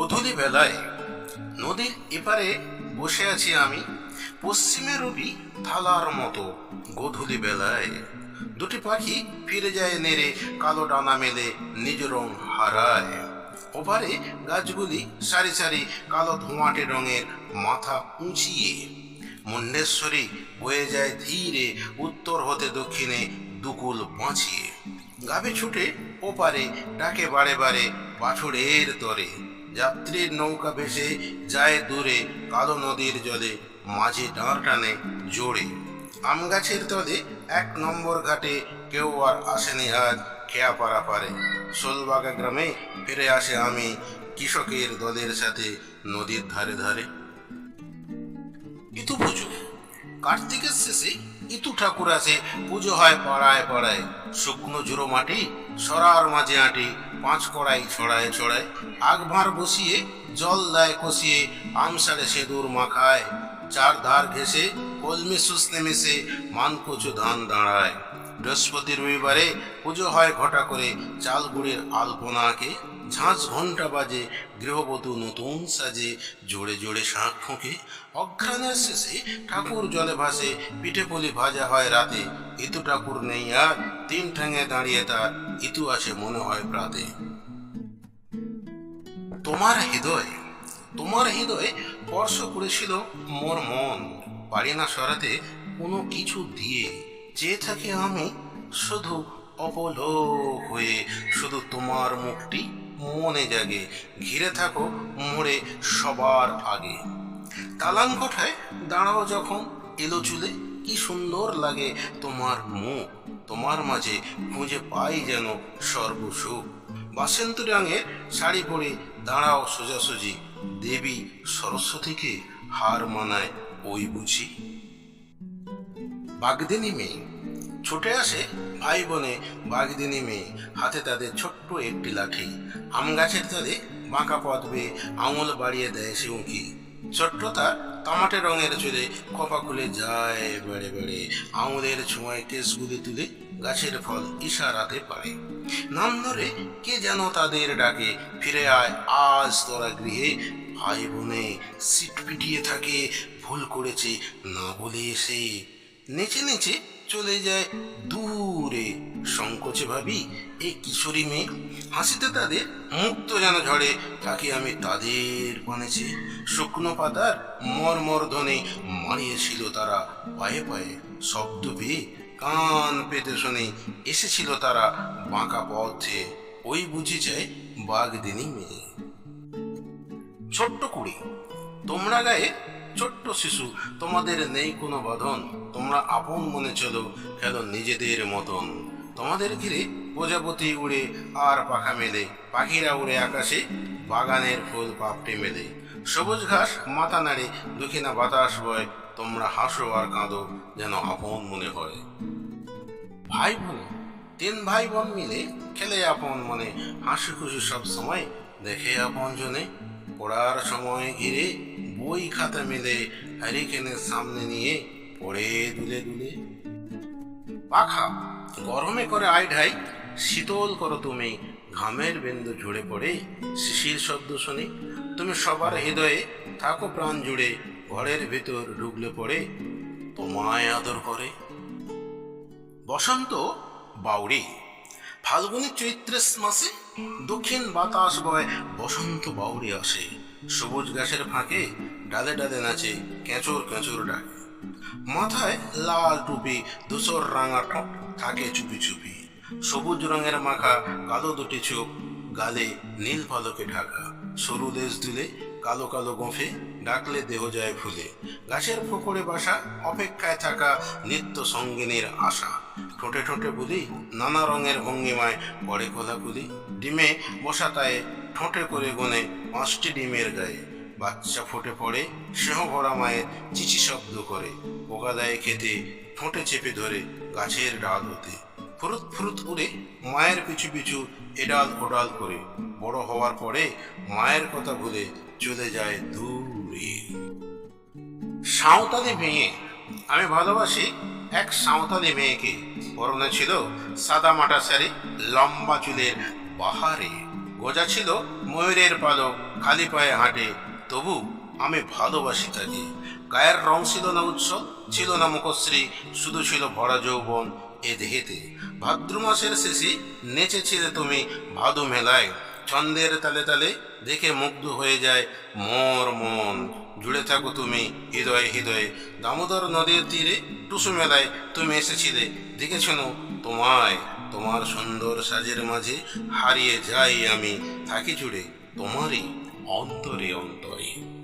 গোধূলি বেলায় নদীর এপারে বসে আছি আমি, পশ্চিমে রবি থালার মতো গোধূলি বেলায়। দুটি পাখি ফিরে যায় নেড়ে, কালো ডানা মেলে নিজ রং হারায়। ওপারে গাছগুলি সারি সারি কালো ধোঁয়াটে রঙের মাথা উঁচিয়ে মুন্ডেশ্বরী বয়ে যায় ধীরে উত্তর হতে দক্ষিণে দুকুল বাঁচিয়ে। গাবে ছুটে ওপারে ডাকে বারে বারে বাছুরের তরে। যাত্রীর নৌকা ভেসে যায় দূরে, কালো নদীর জলে, মাঝে ডাঁড় টানে জোরে। আম গাছের তলে এক নম্বর ঘাটে কেউ আর আসেনি আজ খেয়া পারা পারে। সোলবাগা গ্রামে ফিরে আসে আমি কৃষকের দলের সাথে নদীর ধারে ধারে। ইতু পুজো কার্তিকের শেষে ইতু ঠাকুর আছে পুজো হয় পাড়ায় পাড়ায়। শুকনো জুড়ো মাটি, সরার মাঝে আঁটি, পাঁচ কড়াই ছড়ায় ছড়ায়। আগ ভাঁড় বসিয়ে, জল দেয় কষিয়ে আমসারে সেদুর মাখায়। চার ধার ঘেসে কলমি সুস্নে মেশে, মানকচু ধান দাঁড়ায়। বৃহস্পতি রবিবারে পুজো হয় ঘটা করে চাল গুড়ের আলপনাকে। ঝাঁঝ ঘণ্টা বাজে, গৃহবধূ নতুন সাজে, জোরে জোরে শাঁখ ফুঁকে। অঘ্রাণের শেষে ঠাকুর জলে ভাসে, পিঠে পুলি ভাজা হয় রাতে। ইতু ঠাকুর নেই আর, তিন ঠ্যাঙে দাঁড়িয়ে তার, ইতু আসে মনে হয় প্রাতে। তোমার হৃদয় তোমার হৃদয় স্পর্শ করেছিল মোর মন। পারি না সরাতে কোনো কিছু দিয়ে। চেয়ে থাকি আমি শুধু অপলোক হয়ে, শুধু তোমার মুখটি মনে জাগে, ঘিরে থাকো মোড়ে সবার আগে। তালান কোঠায় দাঁড়াও যখন, এলো চুলে, কি সুন্দর লাগে তোমার মুখ, তোমার মাঝে খুঁজে পাই যেন সর্বসুখ। বাসন্ত রঙের শাড়ি পরে দাঁড়াও সোজাসুজি, দেবী সরস্বতীকে হার মানায় ওই বুঝি। বাগদিনী মেয়ে। ছুটে আসে ভাই বোনে বাগদিনী মেয়ে। হাতে তাদের ছোট্ট একটি লাঠি। আম গাছের তাদের বাঁকা পথ বেয়ে আঙুল বাড়িয়ে দেয় সে উঁকি। ছোট্ট তার তামাটে রঙের চুলে কপা খুলে যায় বেড়ে বেড়ে। আঙুলের ছোঁয়ায় কেসগুলি তুলে গাছের ফল ইশারাতে পারে। নাম ধরে কে যেন তাদের ডাকে। ফিরে আয় আজ তোরা গৃহে। ভাই বোনে, সিট পিটিয়ে থাকে, ভুল করেছে না বলে এসে নেচে নেচে চলে যায় দূরে। সংকোচে ভাবি এই কিশোরী মেয়ে, হাসিতে তাদের মুক্ত যেন ঝড়ে, তাকে আমি তাদের বনেছে। শুকনো পাতার মর্মর ধ্বনি মারিয়েছিল তারা, পায়ে পায়ে শব্দ পেয়ে কান পেতে শুনে এসেছিল তারা বাঁকা পথে। ওই বুঝি যায় বাগদিনী মেয়ে। ছোট্ট কুড়ি, তোমরা গায়ে ছোট্ট শিশু, তোমাদের নেই কোনো বাঁধন। তোমরা আপন মনে চলো, খেলো নিজেদের মতন। তোমাদের ঘিরে প্রজাপতি উড়ে আর পাখা মেলে, পাখিরা উড়ে আকাশে, বাগানের ফুল পাপড়ি মেলে। সবুজ ঘাস মাথা নাড়ে দক্ষিণা বাতাস বয়, তোমরা হাসো আর কাঁদো যেন আপন মনে হয়। ভাই বোন, তিন ভাই বোন মিলে খেলে আপন মনে। হাসি খুশি সব সময় দেখে আপন জনে পড়ার সময় ঘিরে বই খাতা মিলে হ্যারিকেনের সামনে নিয়ে পড়ে দুলে দুলে। পাখা, গরমে করে আই ঢাই, শীতল করো তুমি, ঘামের বিন্দু ঝরে পড়ে শিশির শব্দ শুনি। তুমি সবার হৃদয়ে থাকো প্রাণ জুড়ে, ঘরের ভেতর ঢুকলে পড়ে, তোমায় আদর করে। বসন্ত বাউরি, ফাল্গুনি চৈত্রের মাসে দক্ষিণ বাতাস বয় বসন্ত বাউরি আসে। সবুজ গাছের ফাঁকে ডালে ডালে নাচে কেঁচোর কেঁচোর ডাকে। মাথায় লাল টুপি, ধূসর রাঙা ঠোঁট থাকে চুপি চুপি। সবুজ রঙের মাখা, কালো দুটি চোখ, গালে নীল পালকে ঢাকা। সরু দেশ দিলে কালো কালো গোঁফে, ডাকলে দেহ যায় ফুলে গাছের ফোকরে বাসা, অপেক্ষায় থাকা নিত্য সঙ্গিনীর আশা। ঠোঁটে ঠোঁটে বলি নানা রঙের ভঙ্গিমায় পড়ে খোলাখুলি। ডিমে বসা তায়ে ঠোঁটে করে গনে পাঁচটি ডিমের গায়ে। বাচ্চা ফুটে পড়ে, স্নেহ ভরা মায়ের চিচি শব্দ করে। পোকা দেয় খেতে, ঠোঁটে চেপে ধরে গাছের ডাল হতে। ফুরুত ফুরুত উড়ে মায়ের পিছু পিছু এডাল ওডাল করে। বড় হওয়ার পরে মায়ের কথা ভুলে চলে যায় দূরে। সাঁওতালি মেয়ে, আমি ভালোবাসি এক সাঁওতালি মেয়েকে। পরনে ছিল সাদা মাটা শাড়ি, লম্বা চুলের বাহারে। গোজা ছিল ময়ূরের পালক, খালি পায়ে হাঁটে। তবু আমি ভালোবাসি তাকে। গায়ের রং ছিল না উৎসব ছিল না মুখশ্রী, শুধু ছিল ভরা যৌবন এ দেহেতে। ভাদ্র মাসের শেষে নেচেছিলে তুমি ভাদু মেলায়। ছন্দের তালে তালে দেখে মুগ্ধ হয়ে যায় মর মন। জুড়ে থাকো তুমি হৃদয়ে হৃদয়ে। দামোদর নদীর তীরে টুসু মেলায় তুমি এসেছিলে। দেখেছেন তোমায়, তোমার সুন্দর সাজের মাঝে হারিয়ে যাই আমি। থাকি জুড়ে তোমারই অন্তরে অন্তরে।